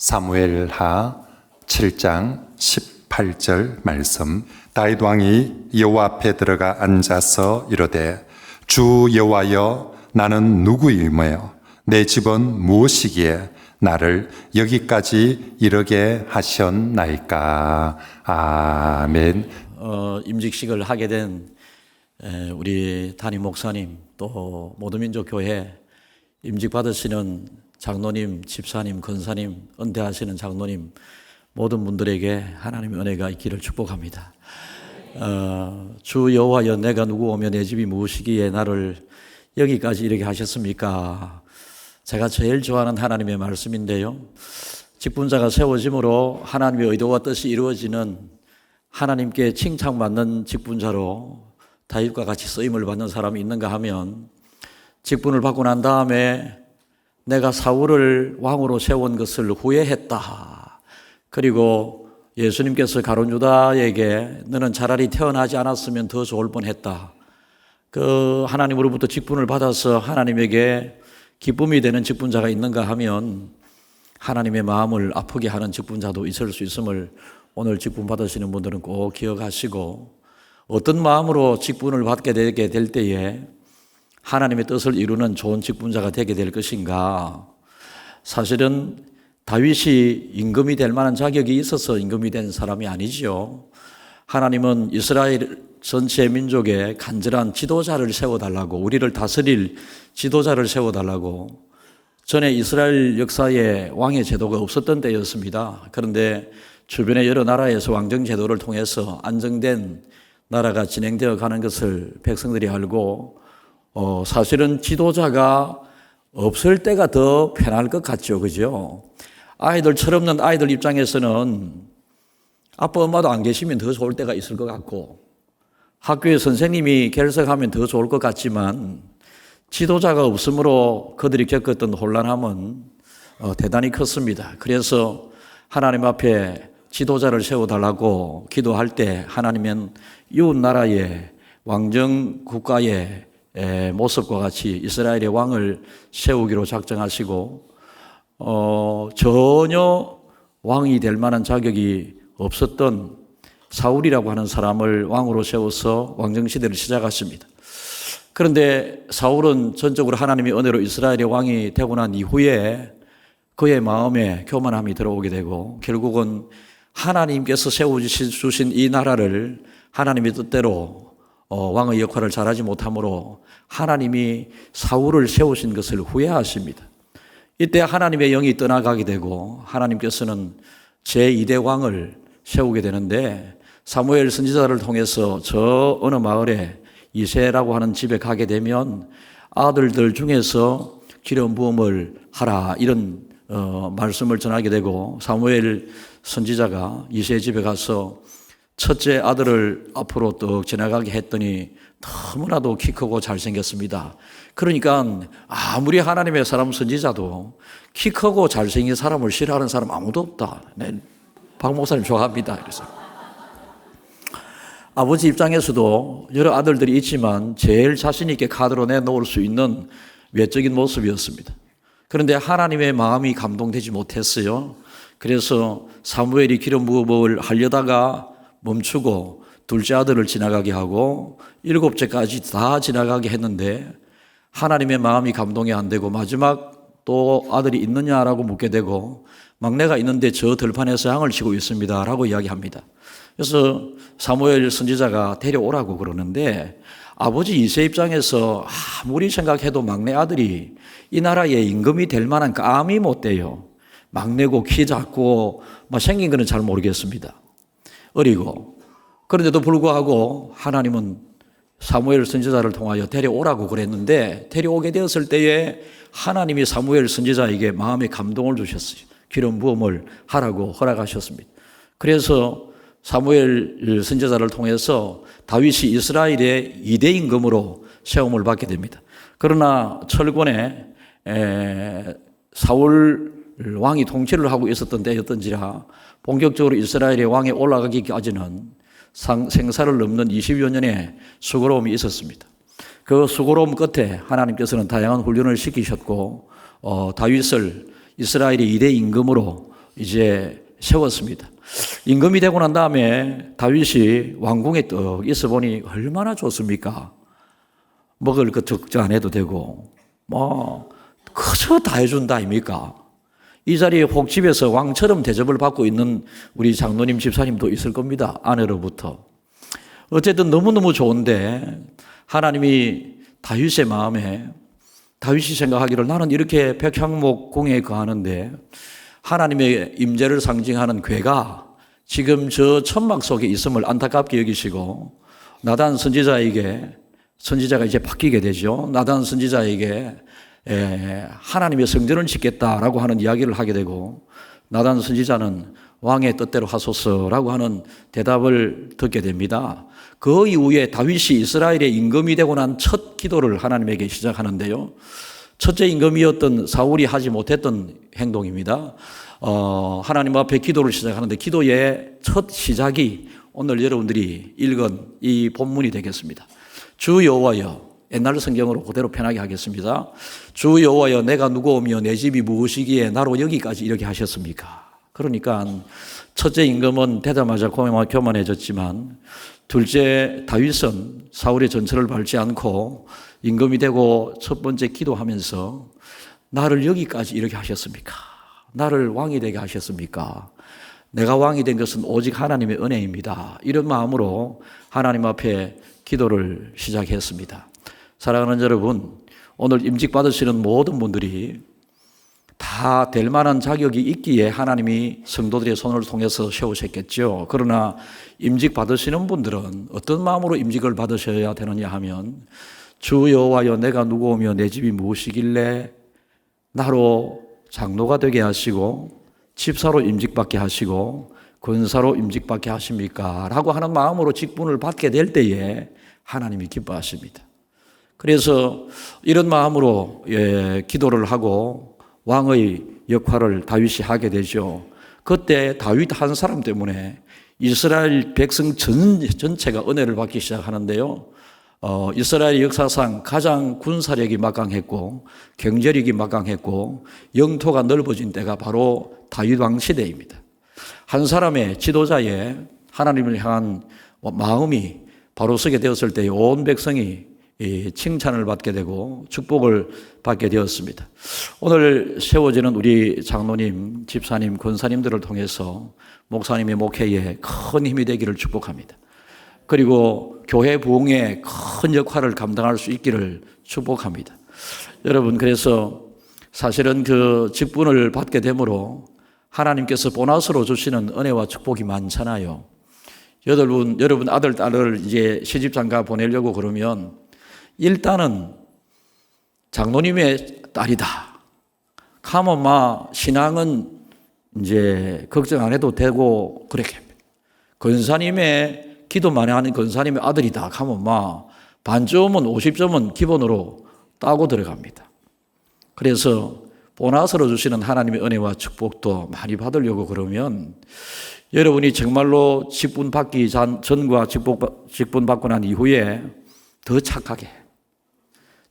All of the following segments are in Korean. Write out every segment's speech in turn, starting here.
사무엘하 7장 18절 말씀. 다윗 왕이 여호와 앞에 들어가 앉아서 이르되 주 여호와여 나는 누구이며 내 집은 무엇이기에 나를 여기까지 이르게 하셨나이까? 아멘. 어, 임직식을 하게 된 에, 우리 담임 목사님 또 모두민족 교회 임직 받으시는 장로님, 집사님, 권사님, 은퇴하시는 장로님 모든 분들에게 하나님의 은혜가 있기를 축복합니다. 어, 주 여호와여 내가 누구 오며 내 집이 무엇이기에 나를 여기까지 이렇게 하셨습니까? 제가 제일 좋아하는 하나님의 말씀인데요. 직분자가 세워짐으로 하나님의 의도와 뜻이 이루어지는 하나님께 칭찬받는 직분자로 다윗과 같이 쓰임을 받는 사람이 있는가 하면 직분을 받고 난 다음에 내가 사울을 왕으로 세운 것을 후회했다. 그리고 예수님께서 가론 유다에게 너는 차라리 태어나지 않았으면 더 좋을 뻔했다. 그 하나님으로부터 직분을 받아서 하나님에게 기쁨이 되는 직분자가 있는가 하면 하나님의 마음을 아프게 하는 직분자도 있을 수 있음을 오늘 직분 받으시는 분들은 꼭 기억하시고 어떤 마음으로 직분을 받게 되게 될 때에 하나님의 뜻을 이루는 좋은 직분자가 되게 될 것인가? 사실은 다윗이 임금이 될 만한 자격이 있어서 임금이 된 사람이 아니지요. 하나님은 이스라엘 전체 민족에 간절한 지도자를 세워달라고 우리를 다스릴 지도자를 세워달라고 전에 이스라엘 역사에 왕의 제도가 없었던 때였습니다. 그런데 주변의 여러 나라에서 왕정 제도를 통해서 안정된 나라가 진행되어 가는 것을 백성들이 알고 어, 사실은 지도자가 없을 때가 더 편할 것 같죠. 그죠? 아이들 철없는 아이들 입장에서는 아빠 엄마도 안 계시면 더 좋을 때가 있을 것 같고 학교에 선생님이 결석하면 더 좋을 것 같지만 지도자가 없으므로 그들이 겪었던 혼란함은 어, 대단히 컸습니다. 그래서 하나님 앞에 지도자를 세워달라고 기도할 때 하나님은 이웃 나라의 왕정 국가의 모습과 같이 이스라엘의 왕을 세우기로 작정하시고 어, 전혀 왕이 될 만한 자격이 없었던 사울이라고 하는 사람을 왕으로 세워서 왕정 시대를 시작하십니다. 그런데 사울은 전적으로 하나님의 은혜로 이스라엘의 왕이 되고 난 이후에 그의 마음에 교만함이 들어오게 되고 결국은 하나님께서 세워주신 이 나라를 하나님의 뜻대로 어, 왕의 역할을 잘하지 못하므로 하나님이 사울을 세우신 것을 후회하십니다. 이때 하나님의 영이 떠나가게 되고 하나님께서는 제2대 왕을 세우게 되는데 사무엘 선지자를 통해서 저 어느 마을에 이세라고 하는 집에 가게 되면 아들들 중에서 기름 부음을 하라 이런 어, 말씀을 전하게 되고 사무엘 선지자가 이세 집에 가서 첫째 아들을 앞으로 또 지나가게 했더니 너무나도 키 크고 잘생겼습니다. 그러니까 아무리 하나님의 사람 선지자도 키 크고 잘생긴 사람을 싫어하는 사람 아무도 없다. 네, 박 목사님 좋아합니다. 그래서 아버지 입장에서도 여러 아들들이 있지만 제일 자신 있게 카드로 내놓을 수 있는 외적인 모습이었습니다. 그런데 하나님의 마음이 감동되지 못했어요. 그래서 사무엘이 기름 부음을 하려다가 멈추고 둘째 아들을 지나가게 하고 일곱째까지 다 지나가게 했는데 하나님의 마음이 감동이 안 되고 마지막 또 아들이 있느냐라고 묻게 되고 막내가 있는데 저 들판에서 양을 치고 있습니다. 라고 이야기합니다. 그래서 사무엘 선지자가 데려오라고 그러는데 아버지 이세 입장에서 아무리 생각해도 막내 아들이 이 나라의 임금이 될 만한 감이 못 돼요. 막내고 키 작고 막 생긴 거는 잘 모르겠습니다. 어리고 그런데도 불구하고 하나님은 사무엘 선지자를 통하여 데려오라고 그랬는데 데려오게 되었을 때에 하나님이 사무엘 선지자에게 마음의 감동을 주셨어요. 기름 부음을 하라고 허락하셨습니다. 그래서 사무엘 선지자를 통해서 다윗이 이스라엘의 이대 임금으로 세움을 받게 됩니다. 그러나 철권에 사울 왕이 통치를 하고 있었던 때였던지라 본격적으로 이스라엘의 왕에 올라가기까지는 생사를 넘는 20여 년의 수고로움이 있었습니다. 그 수고로움 끝에 하나님께서는 다양한 훈련을 시키셨고 어, 다윗을 이스라엘의 이대 임금으로 이제 세웠습니다. 임금이 되고 난 다음에 다윗이 왕궁에 떡 있어 보니 얼마나 좋습니까? 먹을 것 적자 안 해도 되고, 뭐, 그저 다 해준다, 아닙니까? 이 자리에 혹 집에서 왕처럼 대접을 받고 있는 우리 장로님 집사님도 있을 겁니다. 아내로부터. 어쨌든 너무너무 좋은데, 하나님이 다윗의 마음에 다윗이 생각하기를 나는 이렇게 백향목 공에 거하는데 하나님의 임재를 상징하는 괴가 지금 저 천막 속에 있음을 안타깝게 여기시고 나단 선지자에게 선지자가 이제 바뀌게 되죠. 나단 선지자에게 에, 하나님의 성전을 짓겠다라고 하는 이야기를 하게 되고 나단 선지자는 왕의 뜻대로 하소서라고 하는 대답을 듣게 됩니다. 그 이후에 다윗이 이스라엘의 임금이 되고 난 첫 기도를 하나님에게 시작하는데요. 첫째 임금이었던 사울이 하지 못했던 행동입니다. 어, 하나님 앞에 기도를 시작하는데 기도의 첫 시작이 오늘 여러분들이 읽은 이 본문이 되겠습니다. 주 여호와여 옛날 성경으로 그대로 편하게 하겠습니다. 주 여호와여 내가 누구오며 내 집이 무엇이기에 나로 여기까지 이렇게 하셨습니까? 그러니까 첫째 임금은 되자마자 교만해졌지만 둘째 다윗은 사울의 전철을 밟지 않고 임금이 되고 첫 번째 기도하면서 나를 여기까지 이렇게 하셨습니까? 나를 왕이 되게 하셨습니까? 내가 왕이 된 것은 오직 하나님의 은혜입니다. 이런 마음으로 하나님 앞에 기도를 시작했습니다. 사랑하는 여러분, 오늘 임직 받으시는 모든 분들이 다 될 만한 자격이 있기에 하나님이 성도들의 손을 통해서 세우셨겠죠. 그러나 임직 받으시는 분들은 어떤 마음으로 임직을 받으셔야 되느냐 하면 주 여호와여 내가 누구오며 내 집이 무엇이길래 나로 장로가 되게 하시고 집사로 임직받게 하시고 권사로 임직받게 하십니까? 라고 하는 마음으로 직분을 받게 될 때에 하나님이 기뻐하십니다. 그래서 이런 마음으로 예, 기도를 하고 왕의 역할을 다윗이 하게 되죠. 그때 다윗 한 사람 때문에 이스라엘 백성 전, 전체가 은혜를 받기 시작하는데요. 어, 이스라엘 역사상 가장 군사력이 막강했고 경제력이 막강했고 영토가 넓어진 때가 바로 다윗 왕 시대입니다. 한 사람의 지도자의 하나님을 향한 마음이 바로 서게 되었을 때 온 백성이 이 칭찬을 받게 되고 축복을 받게 되었습니다. 오늘 세워지는 우리 장로님, 집사님, 권사님들을 통해서 목사님의 목회에 큰 힘이 되기를 축복합니다. 그리고 교회 부흥에 큰 역할을 감당할 수 있기를 축복합니다. 여러분, 그래서 사실은 그 직분을 받게 되므로 하나님께서 보너스로 주시는 은혜와 축복이 많잖아요. 여러분, 여러분 아들, 딸을 이제 시집장가 보내려고 그러면 일단은 장로님의 딸이다. 가면 마 신앙은 이제 걱정 안 해도 되고 그렇게 합니다. 권사님의 기도 많이 하는 권사님의 아들이다. 가면 마 반점은 50점은 기본으로 따고 들어갑니다. 그래서 보너스로 주시는 하나님의 은혜와 축복도 많이 받으려고 그러면 여러분이 정말로 직분 받기 전과 직분 받고 난 이후에 더 착하게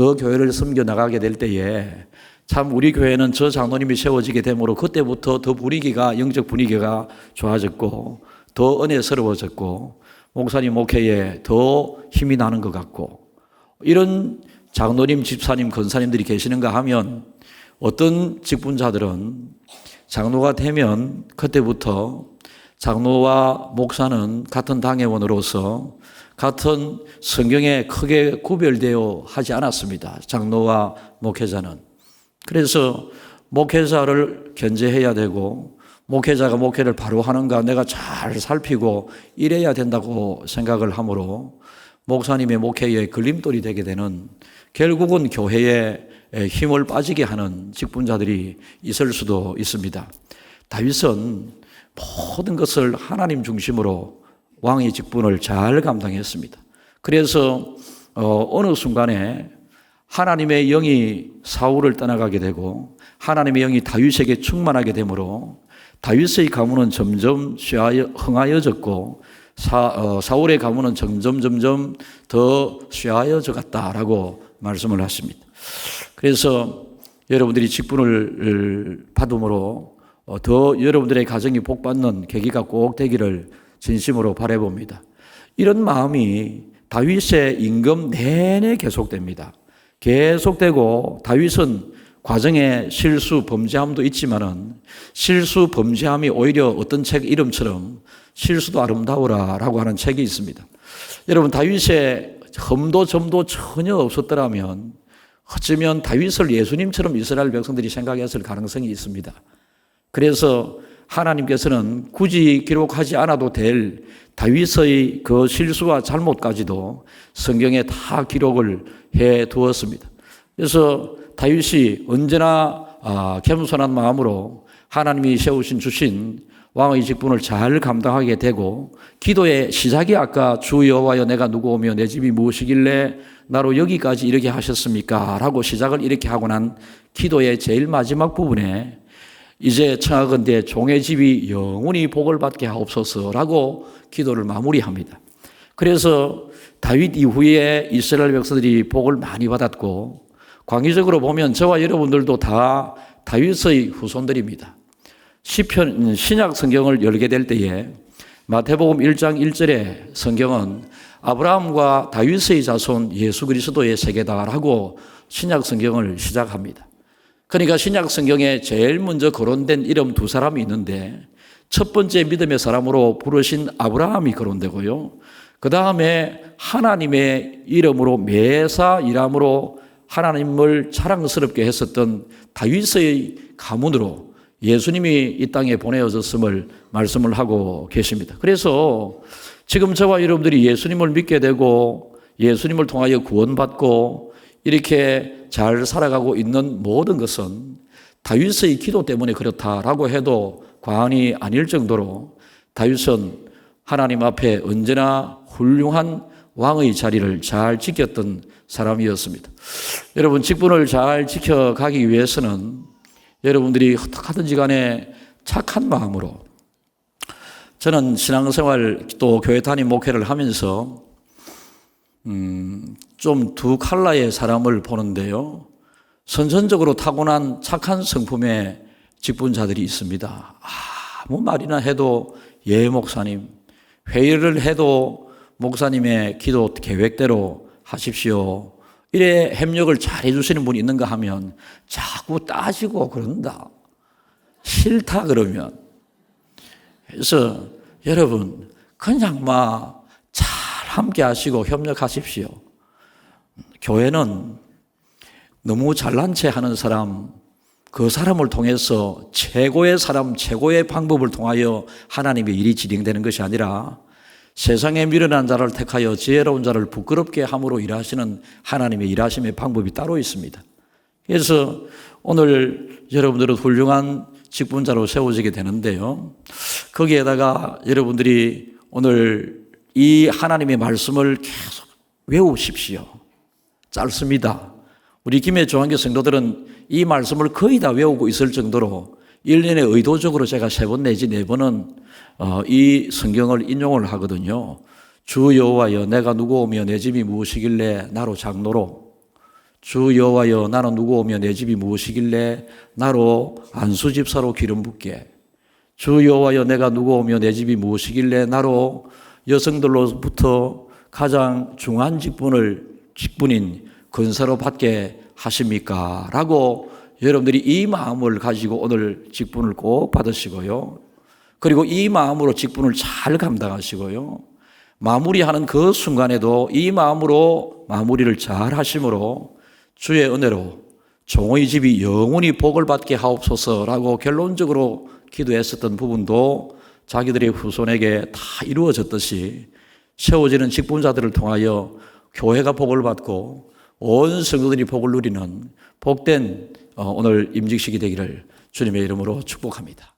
더 교회를 섬겨 나가게 될 때에 참 우리 교회는 저 장로님이 세워지게 되므로 그때부터 더 분위기가 영적 분위기가 좋아졌고 더 은혜스러워졌고 목사님 목회에 더 힘이 나는 것 같고 이런 장로님, 집사님, 권사님들이 계시는가 하면 어떤 직분자들은 장로가 되면 그때부터 장로와 목사는 같은 당회원으로서 같은 성경에 크게 구별되어 하지 않았습니다. 장로와 목회자는. 그래서 목회자를 견제해야 되고 목회자가 목회를 바로 하는가 내가 잘 살피고 이래야 된다고 생각을 하므로 목사님의 목회에 걸림돌이 되게 되는 결국은 교회에 힘을 빠지게 하는 직분자들이 있을 수도 있습니다. 다윗은 모든 것을 하나님 중심으로 왕의 직분을 잘 감당했습니다. 그래서 어, 느 순간에 하나님의 영이 사울을 떠나가게 되고 하나님의 영이 다윗에게 충만하게 되므로 다윗의 가문은 점점 쇠하여, 흥하여졌고 사, 어, 사울의 가문은 점점 점점 더 쇠하여져 갔다라고 말씀을 하십니다. 그래서 여러분들이 직분을 받음으로 어, 더 여러분들의 가정이 복받는 계기가 꼭 되기를 진심으로 바라봅니다. 이런 마음이 다윗의 임금 내내 계속됩니다. 계속되고 다윗은 과정에 실수 범죄함도 있지만은 실수 범죄함이 오히려 어떤 책 이름처럼 실수도 아름다워라라고 하는 책이 있습니다. 여러분 다윗의 흠도 점도 전혀 없었더라면 어쩌면 다윗을 예수님처럼 이스라엘 백성들이 생각했을 가능성이 있습니다. 그래서 하나님께서는 굳이 기록하지 않아도 될 다윗의 그 실수와 잘못까지도 성경에 다 기록을 해 두었습니다. 그래서 다윗이 언제나 아, 겸손한 마음으로 하나님이 세우신 주신 왕의 직분을 잘 감당하게 되고 기도의 시작이 아까 주 여호와여 내가 누구 오며 내 집이 무엇이길래 나로 여기까지 이렇게 하셨습니까? 라고 시작을 이렇게 하고 난 기도의 제일 마지막 부분에 이제 청하건대 종의 집이 영원히 복을 받게 하옵소서라고 기도를 마무리합니다. 그래서 다윗 이후에 이스라엘 백성들이 복을 많이 받았고 광의적으로 보면 저와 여러분들도 다 다윗의 후손들입니다. 시편 신약 성경을 열게 될 때에 마태복음 1장 1절에 성경은 아브라함과 다윗의 자손 예수 그리스도의 세계다라고 신약 성경을 시작합니다. 그러니까 신약 성경에 제일 먼저 거론된 이름 두 사람이 있는데 첫 번째 믿음의 사람으로 부르신 아브라함이 거론되고요. 그 다음에 하나님의 이름으로 매사 이람으로 하나님을 자랑스럽게 했었던 다윗의 가문으로 예수님이 이 땅에 보내어졌음을 말씀을 하고 계십니다. 그래서 지금 저와 여러분들이 예수님을 믿게 되고 예수님을 통하여 구원받고 이렇게 잘 살아가고 있는 모든 것은 다윗의 기도 때문에 그렇다라고 해도 과언이 아닐 정도로 다윗은 하나님 앞에 언제나 훌륭한 왕의 자리를 잘 지켰던 사람이었습니다. 여러분 직분을 잘 지켜가기 위해서는 여러분들이 어떻게든지 간에 착한 마음으로 저는 신앙생활 또 교회 담임 목회를 하면서 음, 좀 두 칼라의 사람을 보는데요. 선천적으로 타고난 착한 성품의 직분자들이 있습니다. 아무 말이나 해도 예 목사님, 회의를 해도 목사님의 기도 계획대로 하십시오. 이래 협력을 잘 해주시는 분이 있는가 하면 자꾸 따지고 그런다. 싫다 그러면. 그래서 여러분, 그냥 막잘 함께 하시고 협력하십시오. 교회는 너무 잘난 체 하는 사람, 그 사람을 통해서 최고의 사람, 최고의 방법을 통하여 하나님의 일이 진행되는 것이 아니라 세상에 미련한 자를 택하여 지혜로운 자를 부끄럽게 함으로 일하시는 하나님의 일하심의 방법이 따로 있습니다. 그래서 오늘 여러분들은 훌륭한 직분자로 세워지게 되는데요. 거기에다가 여러분들이 오늘 이 하나님의 말씀을 계속 외우십시오. 짧습니다. 우리 김해 조한교 성도들은 이 말씀을 거의 다 외우고 있을 정도로 1년에 의도적으로 제가 세 번 내지 네 번은 어, 이 성경을 인용을 하거든요. 주 여호와여 내가 누구 오며 내 집이 무엇이길래 나로 장로로 주 여호와여 나는 누구 오며 내 집이 무엇이길래 나로 안수 집사로 기름 붓게 주 여호와여 내가 누구 오며 내 집이 무엇이길래 나로 여성들로부터 가장 중한 직분을 직분인 근사로 받게 하십니까? 라고 여러분들이 이 마음을 가지고 오늘 직분을 꼭 받으시고요. 그리고 이 마음으로 직분을 잘 감당하시고요. 마무리하는 그 순간에도 이 마음으로 마무리를 잘 하심으로 주의 은혜로 종의 집이 영원히 복을 받게 하옵소서라고 결론적으로 기도했었던 부분도 자기들의 후손에게 다 이루어졌듯이 세워지는 직분자들을 통하여 교회가 복을 받고 온 성도들이 복을 누리는 복된 어, 오늘 임직식이 되기를 주님의 이름으로 축복합니다.